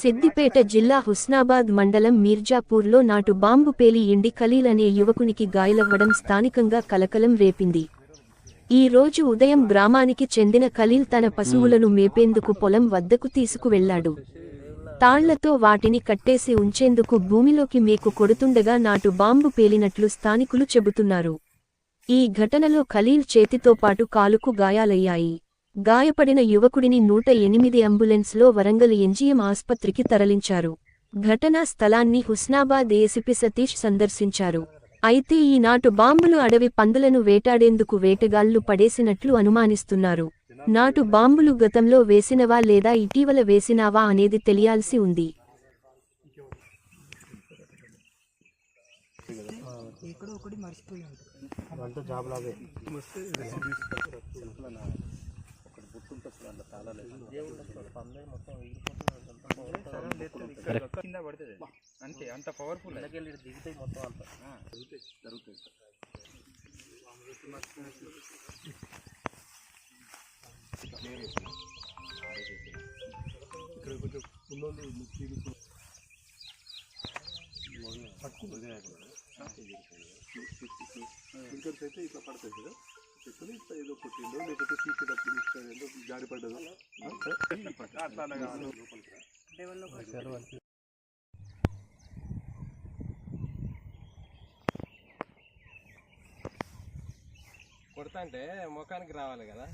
సిద్దిపేట జిల్లా హుస్నాబాద్ మండలం మీర్జాపూర్లో నాటు బాంబు పేలి ఎండి ఖలీల్ అనే యువకునికి గాయాలవ్వడం స్థానికంగా కలకలం రేపింది. ఈ రోజు ఉదయం గ్రామానికి చెందిన ఖలీల్ తన పశువులను మేపేందుకు పొలం వద్దకు తీసుకువెళ్ళాడు తాళ్ళతో వాటిని కట్టేసి ఉంచేందుకు భూమిలోకి మేకు కొడుతుండగా నాటు బాంబు పేలినట్లు స్థానికులు చెబుతున్నారు. ఈ ఘటనలో ఖలీల్ చేతితో పాటు కాలుకు గాయాలయ్యాయి. గాయపడిన యువకుడిని నూట ఎనిమిది అంబులెన్స్లో వరంగల్ ఎంజీఎం ఆస్పత్రికి తరలించారు. ఘటనా స్థలాన్ని హుస్నాబాద్ ఏసిపి సతీష్ సందర్శించారు. అయితే ఈ నాటు బాంబులు అడవి పందులను వేటాడేందుకు వేటగాళ్ళు పడేసినట్లు అనుమానిస్తున్నారు. నాటు బాంబులు గతంలో వేసినవా లేదా ఇటీవల వేసినావా అనేది తెలియాల్సి ఉంది. ఎక్కడో ఒకటి మర్చిపోయి ఉంటుంది కింద పడుతుంది అంతే అంత పవర్ఫుల్ దిగుతాయి మొత్తం అంత జరుగుతుంది ఇక్కడ కొంచెం ఉన్నోళ్ళు ముఖ్యులు స్ప్రింకర్స్ అయితే ఇట్లా పడుతుంది కదా ఏదో లేకపోతే తీసేటప్పుడు ఇట్లా ఏదో జారి పడ్డదో? అట్లా కొడతా అంటే ముఖానికి రావాలి కదా?